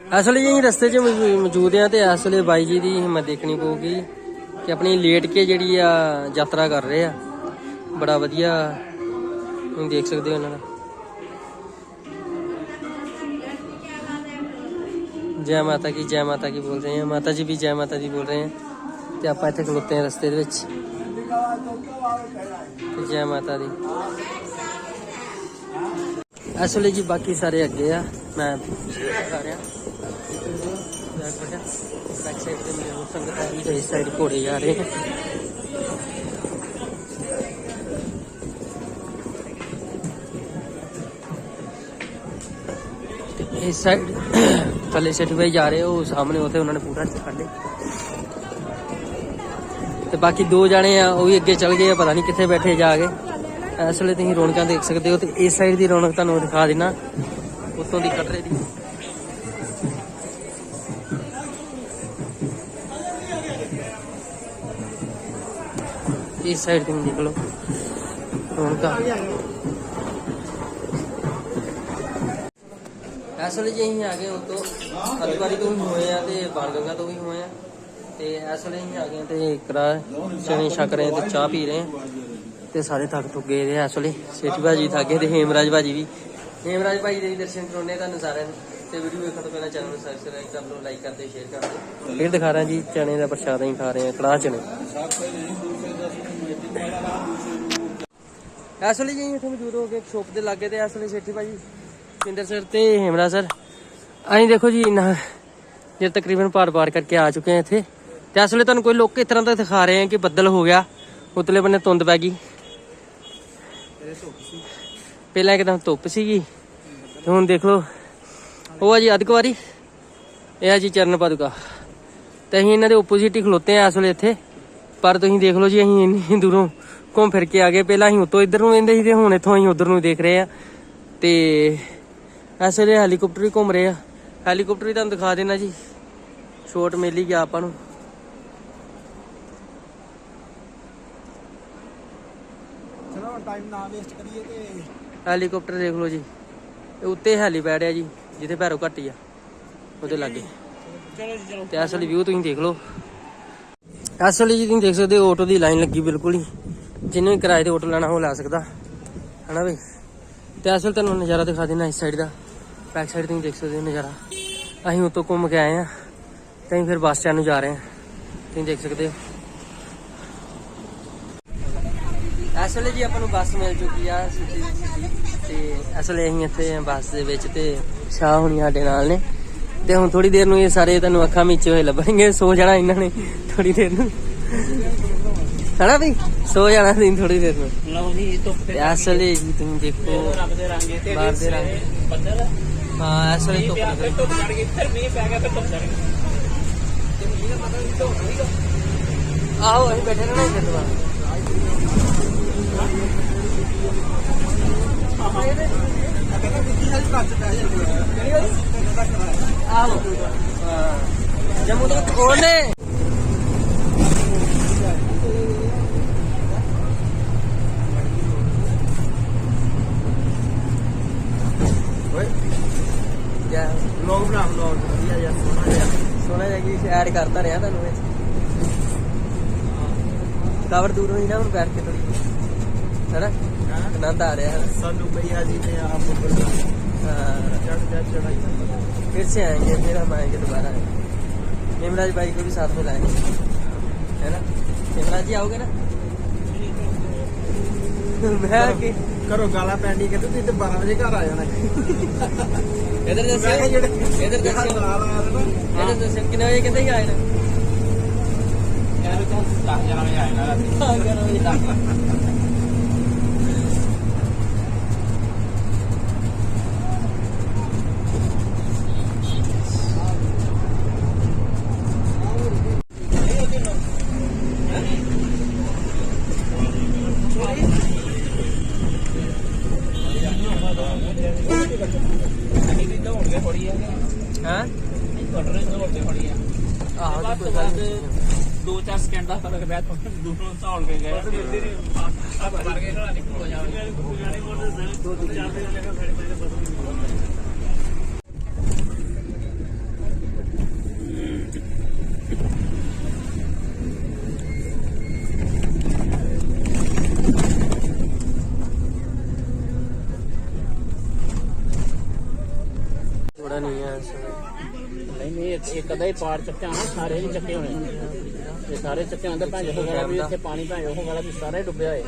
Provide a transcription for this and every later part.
ਅਸਲ ਜੀ ਅਸੀਂ ਰਸਤੇ 'ਚ ਮੌਜੂਦ ਆ ਤੇ ਇਸ ਵੇਲੇ ਬਾਈ ਜੀ ਦੀ ਹਿੰਮਤ ਦੇਖਣੀ ਪਊਗੀ ਕਿ ਆਪਣੀ ਲੇਟ ਕੇ ਜਿਹੜੀ ਆ ਯਾਤਰਾ ਕਰ ਰਹੇ ਆ। ਬੜਾ ਵਧੀਆ ਤੁਸੀਂ ਦੇਖ ਸਕਦੇ ਹੋ ਇਹਨਾਂ ਦਾ। ਜੈ ਮਾਤਾ ਕੀ, ਜੈ ਮਾਤਾ ਕੀ ਬੋਲ ਰਹੇ ਆ। ਮਾਤਾ ਜੀ ਵੀ ਜੈ ਮਾਤਾ ਜੀ ਬੋਲ ਰਹੇ ਆ ਤੇ ਆਪਾਂ ਇੱਥੇ ਖਲੋਤੇ ਆ ਰਸਤੇ ਦੇ ਵਿੱਚ। ਜੈ ਮਾਤਾ ਦੀ। ਅਸਲੇ ਜੀ ਬਾਕੀ ਸਾਰੇ ਅੱਗੇ ਆ। ਮੈਂ ਆ ਰਿਹਾ। ਬੈਕ ਸਾਈਡ ਤੇ ਮੇਰੇ ਹੋਰ ਸੰਗਤ ਆ ਰਹੀ ਤੇ ਇਸ ਸਾਈਡ ਘੋੜੇ ਜਾ ਰਹੇ ਆ ਇਸ ਸਾਈਡ ਥੱਲੇ ਸਿੱਟ ਭਾਈ ਜਾ ਰਹੇ ਉਹ ਸਾਹਮਣੇ ਉੱਥੇ ਉਹਨਾਂ ਨੇ ਪੂਰਾ ਛੱਡ ਲਿਆ ਤੇ ਬਾਕੀ ਦੋ ਜਾਣੇ ਆ, ਉਹ ਵੀ ਅੱਗੇ ਚੱਲ ਗਏ ਆ। ਪਤਾ ਨਹੀਂ ਕਿੱਥੇ ਬੈਠੇ ਜਾ ਕੇ। ਇਸ ਵੇਲੇ ਤੁਸੀਂ ਰੌਣਕਾਂ ਦੇਖ ਸਕਦੇ ਹੋ ਤੇ ਇਸ ਸਾਈਡ ਦੀ ਰੌਣਕ ਤੁਹਾਨੂੰ ਦਿਖਾ ਦੇਣਾ ਉਤੋਂ ਦੀ ਕਟਰੇ ਦੀ ਇਸ ਸਾਈਡ ਤੋਂ ਦੇਖ ਲਓ ਰੌਣਕਾਂ ਅਸਲ ਜੀ ਅਸੀਂ ਆ ਗਏ ਉਤੋਂ ਹਲਵਾਰੀ ਤੋਂ ਵੀ ਹੋਏ ਆ ਤੇ ਬਾਲ ਗੰਗਾ ਤੋਂ ਵੀ ਹੋਏ ਆ। ਤੇ ਇਸ ਵੇਲੇ ਅਸੀਂ ਆ ਗਏ ਤੇ ਕਰਾ ਚਣੇ ਛਕ ਰਹੇ ਤੇ ਚਾਹ ਪੀ ਰਹੇ ਤੇ ਸਾਰੇ ਥੱਕ ਥੁੱਕ ਗਏ ਦੇ ਆ ਇਸ ਵੇਲੇ। ਸੇਠੀ ਭਾਜੀ ਥੱਕ ਗਏ ਤੇ ਹੇਮਰਾਜ ਭਾਜੀ ਵੀ ਹੇਮਰਾਜ ਭਾਜੀ ਦੇ ਵੀ ਦਰਸ਼ਨ ਕਰਾਉਣੇ ਤੁਹਾਨੂੰ ਸਾਰਿਆਂ ਨੂੰ। ਤੇ ਵੀਡੀਓ ਵੇਖਣ ਤੋਂ ਪਹਿਲਾਂ ਚੈਨਲ ਨੂੰ ਸਬਸਕ੍ਰਾਈਬ ਕਰ ਲਓ ਲਾਈਕ ਕਰ ਸ਼ੇਅਰ ਕਰ ਦਿਓ। ਫਿਰ ਦਿਖਾ ਰਿਹਾ ਜੀ ਚਣੇ ਦਾ ਪ੍ਰਸ਼ਾਦ ਅਸੀਂ ਖਾ ਰਹੇ ਆ ਕੜਾਹ ਚਣੇ ਇਸ ਵੇਲੇ ਜੀ, ਇੱਥੇ ਮੌਜੂਦ ਹੋ ਗਏ ਸ਼ੋਪ ਦੇ ਲਾਗੇ ਤੇ ਇਸ ਵੇਲੇ ਸੇਠੀ ਭਾਜੀ ਪਿੰਦਰ ਸਰ ਤੇ ਹੇਮਰਾ ਸਰ। ਅਸੀਂ ਦੇਖੋ ਜੀ ਨਾ ਜੇ ਤਕਰੀਬਨ ਪਾਰ ਪਾਰ ਕਰਕੇ ਆ ਚੁੱਕੇ ਆ ਇੱਥੇ। ਤੇ ਇਸ ਵੇਲੇ ਤੁਹਾਨੂੰ ਕੋਈ ਲੋਕ ਇਸ ਤਰ੍ਹਾਂ ਦਾ ਦਿਖਾ ਰਹੇ ਆ ਕਿ ਬੱਦਲ ਹੋ ਗਿਆ, ਉਤਲੇ ਬੰਨੇ ਧੁੰਦ ਪੈ ਗਈ। ਪਹਿਲਾਂ ਇੱਕਦਮ ਧੁੱਪ ਸੀਗੀ ਹੁਣ ਦੇਖ ਲਓ। ਉਹ ਆ ਜੀ ਅਧਿਕਵਾਰੀ ਇਹ ਆ ਜੀ ਚਰਨ ਪਾਦੁਕਾ। ਤੇ ਅਸੀਂ ਇਹਨਾਂ ਦੇ ਆਪੋਜ਼ਿਟ ਹੀ ਖਲੋਤੇ ਆ ਇਸ ਵੇਲੇ ਇੱਥੇ। ਪਰ ਤੁਸੀਂ ਦੇਖ ਲਓ ਜੀ, ਅਸੀਂ ਇੰਨੀ ਦੂਰੋਂ ਘੁੰਮ ਫਿਰ ਕੇ ਆ ਗਏ। ਪਹਿਲਾਂ ਅਸੀਂ ਉਤੋਂ ਇੱਧਰ ਨੂੰ ਵੇਂਦੇ ਸੀ ਤੇ ਹੁਣ ਇੱਥੋਂ ਅਸੀਂ ਉਧਰ ਨੂੰ ਦੇਖ ਰਹੇ ਆ ਤੇ ਇਸ ਵੇਲੇ ਹੈਲੀਕਾਪਟਰ ਵੀ ਘੁੰਮ ਰਹੇ ਆ। ਹੈਲੀਕਾਪਟਰ ਵੀ ਤੁਹਾਨੂੰ ਦਿਖਾ ਦੇਣਾ ਜੀ। ਛੋਟ ਮਿਲ ਹੀ ਗਿਆ ਆਪਾਂ ਨੂੰ। ਚਲੋ ਟਾਈਮ ਨਾ ਵੇਸਟ ਕਰੀਏ ਤੇ ਹੈਲੀਕਾਪਟਰ ਦੇਖ ਲਓ ਜੀ। ਇਹ ਉੱਤੇ ਹੈਲੀਪੈਡ ਆ ਜੀ ਜਿੱਥੇ ਭੈਰੋ ਘੱਟੀ ਆ। ਉਹਦੇ ਲਾਗੇ। ਚਲੋ ਜੀ ਚਲੋ। ਤੇ ਅਸਲੀ ਵਿਊ ਤੁਸੀਂ ਦੇਖ ਲਓ। ਅਸਲੀ ਜੀ ਤੁਸੀਂ ਦੇਖ ਸਕਦੇ ਹੋ ਆਟੋ ਦੀ ਲਾਈਨ ਲੱਗੀ ਬਿਲਕੁਲ ਹੀ। ਜਿਹਨੂੰ ਵੀ ਕਿਰਾਏ ਤੇ ਆਟੋ ਲੈਣਾ ਉਹ ਲੈ ਸਕਦਾ। ਹਨਾ ਬਈ? ਤੇ ਅਸਲ ਤੁਹਾਨੂੰ ਨਜ਼ਾਰਾ ਦਿਖਾ ਦੇਣਾ ਇਸ ਸਾਈਡ ਦਾ। ਬੈਕ ਸਾਈਡ ਤੁਸੀਂ ਦੇਖ ਸਕਦੇ ਹੋ ਨਜ਼ਾਰਾ। ਅਸੀਂ ਉੱਤੋਂ ਘੁੰਮ ਕੇ ਆਏ ਆ ਤੇ ਫਿਰ ਬੱਸ ਸਟੈਂਡ ਨੂੰ ਜਾ ਰਹੇ ਆ ਤੁਸੀਂ ਦੇਖ ਸਕਦੇ ਹੋ। ਇਸ ਵੇਲੇ ਜੀ ਆਪਾਂ ਨੂੰ ਬੱਸ ਮਿਲ ਚੁੱਕੀ ਆ ਤੇ ਅਸਲੇ ਅਸੀਂ ਇੱਥੇ ਆ ਬੱਸ ਦੇ ਵਿੱਚ ਤੇ ਸ਼ਾਹ ਹੁਣੀ ਸਾਡੇ ਨਾਲ ਨੇ। ਤੇ ਹੁਣ ਥੋੜੀ ਦੇਰ ਨੂੰ ਇਹ ਸਾਰੇ ਤੁਹਾਨੂੰ ਅੱਖਾਂ ਮੀਚੇ ਹੋਏ ਲੱਭਣਗੇ ਸੋ ਜਾਣਾ ਇਹਨਾਂ ਨੇ ਥੋੜੀ ਦੇਰ ਨੂੰ। ਹਣਾ ਵੀ ਸੋ ਜਾਣਾ ਤੁਸੀਂ ਥੋੜੀ ਦੇਰ ਨੂੰ। ਲਓ ਜੀ ਧੁੱਪ ਅਸਲੇ ਜੀ ਤੁਸੀਂ ਦੇਖੋ ਰੱਬ ਦੇ ਰੰਗੇ ਤੇ ਬਾਹਰ ਦੇ ਰੰਗ। ਬੱਦਲ। ਹਾਂ ਅਸਲੇ ਧੁੱਪ ਨਿਕਲ ਧੁੱਪ ਚੜ ਗਈ ਫਿਰ ਮੀਂਹ ਪੈ ਗਿਆ ਫਿਰ ਧੁੱਪ ਚੜ ਗਈ। ਤੇ ਮੀਂਹ ਦਾ ਪਤਾ ਨਹੀਂ ਧੁੱਪ ਆਓ ਅਸੀਂ ਬੈਠੇ ਰਹਿਣਾ ਇੱਥੇ ਦੁਬਾਰਾ। ਆਓ ਜੰਮੂ ਤੋਂ ਉਹਨੇ ਯਾ ਲੋਕ ਬਣਾ ਲੋਕ ਵਧੀਆ ਜਿਹਾ ਸੋਹਣਾ ਜਿਹਾ ਸੋਨਾ ਜਿਹਾ ਕੀ ਐਡ ਕਰਤਾ ਰਿਹਾ ਤੁਹਾਨੂੰ ਵਿੱਚ ਕਵਰ ਦੂਰ ਹੋਈ ਨਾ ਹੁਣ ਬੈਠ ਕੇ ਥੋੜੀ ਹੈਨਾ ਆਨੰਦ ਆ ਰਿਹਾ ਹੈ ਸਾਨੂੰ ਭਈਆ ਜੀ ਨੇ ਆਪ ਉੱਪਰ ਹਾਂ ਚੜ ਚੜ ਚੜਾਈ फिर से आएंगे फिर हम आएंगे दोबारा हेमराज भाई को भी साथ में लाएंगे है ना हेमराज जी आओगे ना मैं कि ਕਰੋ ਗਾਲਾਂ ਪੈਂਦੀ ਕਿ ਤੁਸੀਂ ਤੇ 12 ਵਜੇ ਘਰ ਆ ਜਾਣਾ इधर जैसे ਮੈਂ ਜਿਹੜੇ इधर ਜਿਹੜਾ जैसे ਗਾਲਾਂ ਆ ਰਿਹਾ ਨਾ इधर जैसे कितने बजे कहते ही आए ना ਯਾਰ ਤਾਂ 10 11 ਵਜੇ ਆਇਆ ਨਾ हाँ, ग्यारह ਆਹੋ ਜੀ, ਕੋਈ ਗੱਲ ਨਹੀਂ। ਦੋ ਚਾਰ ਸਕਿੰਟ ਦਾ ਫ਼ਰਕ ਪਿਆ ਦੂਰੋਂ ਧੌਲ ਕੇ ਗਏ ਸਭ ਮਾਰ ਕੇ ਨਾਲ ਨਿਕਲ ਹੋ ਜਾਵੇ ਪਤਾ ਨਹੀਂ। ਹੈ ਇਸ ਵੇਲੇ। ਨਹੀਂ ਨਹੀਂ ਇੱਕ ਅੱਧਾ ਹੀ ਪਾਰ ਚੱਕਿਆ ਨਾ ਸਾਰੇ ਨਹੀਂ ਚੱਕੇ ਹੋਣੇ। ਇਹ ਸਾਰੇ ਚੱਕੇ ਹੁੰਦੇ ਭਾਂਜੇ ਹੋ ਗਿਆ ਵੀ ਇੱਥੇ ਪਾਣੀ ਭਾਂਜੇ ਹੋ ਗਿਆ ਵੀ ਸਾਰੇ ਡੁੱਬਿਆ ਹੋਏ।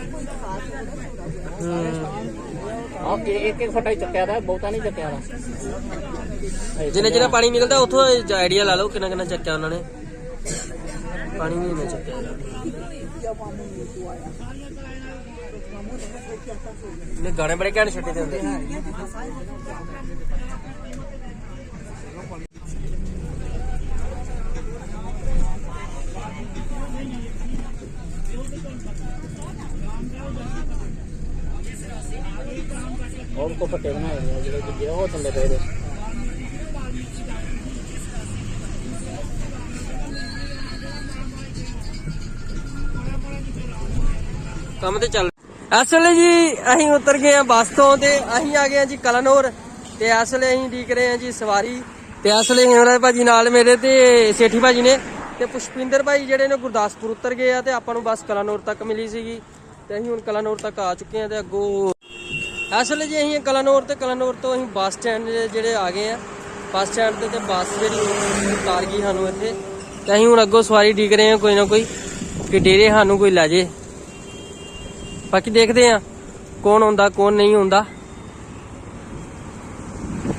ਹੂੰ। ਇੱਕ ਇੱਕ ਫਟਾ ਹੀ ਚੱਕਿਆ ਦਾ ਬਹੁਤਾ ਨਹੀਂ ਚੱਕਿਆ ਦਾ। ਜਿੰਨੇ ਜਿੰਨੇ ਪਾਣੀ ਨਿਕਲਦਾ ਉੱਥੋਂ ਆਈਡੀਆ ਲਾ ਲਓ ਕਿੰਨਾ ਕਿੰਨਾ ਚੱਕਿਆ ਉਹਨਾਂ ਨੇ। ਪਾਣੀ ਨਹੀਂ ਇੰਨਾ ਚੱਕਿਆ। ਨੇ ਗਾਣੇ ਬੜੇ ਘੈਂਟ ਛੱਡੇ ਦੇ ਹੁੰਦੇ। और को फटे बनाए हुए हैं ਜਿਹੜੇ ਦੂਜੇ ਉਹ ਥੱਲੇ ਪਏ ਦੇ ਕੰਮ ਤੇ ਚੱਲ ਇਸ ਵੇਲੇ ਜੀ ਅਸੀਂ ਉਤਰ ਗਏ ਆ ਬੱਸ ਤੋਂ ਤੇ ਅਸੀਂ ਆ ਗਏ ਆ ਜੀ ਕਲਨੌਰ ਤੇ ਇਸ ਵੇਲੇ ਅਸੀਂ ਉਡੀਕ ਰਹੇ ਆ ਜੀ ਸਵਾਰੀ ਤੇ ਇਸ ਵੇਲੇ ਹਿਮਰਾਜ ਭਾਜੀ ਨਾਲ ਮੇਰੇ ਤੇ ਸੇਠੀ ਭਾਜੀ ਨੇ ਤੇ ਪੁਸ਼ਪਿੰਦਰ ਭਾਈ ਜਿਹੜੇ ਨੇ ਗੁਰਦਾਸਪੁਰ ਉਤਰ ਗਏ ਆ ਤੇ ਆਪਾਂ ਨੂੰ ਬੱਸ ਕਲਾਨੌਰ ਤੱਕ ਮਿਲੀ ਸੀਗੀ ਤੇ ਅਸੀਂ ਹੁਣ ਕਲਾਨੌਰ ਤੱਕ ਆ ਚੁੱਕੇ ਆ ਤੇ ਅੱਗੋਂ ਇਸ ਵੇਲੇ ਜੀ ਅਸੀਂ ਕਲਾਨੌਰ ਤੇ ਕਲਾਨੌਰ ਤੋਂ ਅਸੀਂ ਬੱਸ ਸਟੈਂਡ ਜਿਹੜੇ ਆ ਗਏ ਆ, ਬੱਸ ਸਟੈਂਡ ਤੇ ਤੇ ਬੱਸ ਜਿਹੜੀ ਉਹ ਉਤਾਰ ਗਈ ਸਾਨੂੰ ਇੱਥੇ। ਤੇ ਅਸੀਂ ਹੁਣ ਅੱਗੋਂ ਸਵਾਰੀ ਉਡੀਕ ਰਹੇ ਆ ਕੋਈ ਨਾ ਕੋਈ ਕਿ ਡੇਰੇ ਸਾਨੂੰ ਕੋਈ ਲੈ ਜੇ। ਬਾਕੀ ਦੇਖਦੇ ਆ ਕੌਣ ਆਉਂਦਾ, ਕੌਣ ਨਹੀਂ ਆਉਂਦਾ।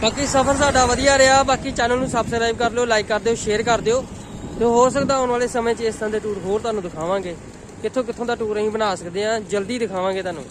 ਬਾਕੀ ਸਫ਼ਰ ਸਾਡਾ ਵਧੀਆ ਰਿਹਾ, ਬਾਕੀ ਚੈਨਲ ਨੂੰ ਸਬਸਕ੍ਰਾਈਬ ਕਰ ਲਿਓ ਲਾਈਕ ਕਰ ਦਿਓ ਸ਼ੇਅਰ ਕਰ ਦਿਓ। ਤੇ ਹੋ ਸਕਦਾ ਆਉਣ ਵਾਲੇ ਸਮੇਂ 'ਚ ਇਸ ਤਰ੍ਹਾਂ ਦੇ ਟੂਰ ਹੋਰ ਤੁਹਾਨੂੰ ਦਿਖਾਵਾਂਗੇ। ਕਿੱਥੋਂ ਕਿੱਥੋਂ ਦਾ ਟੂਰ ਅਸੀਂ ਬਣਾ ਸਕਦੇ ਆ ਜਲਦੀ ਦਿਖਾਵਾਂਗੇ ਤੁਹਾਨੂੰ।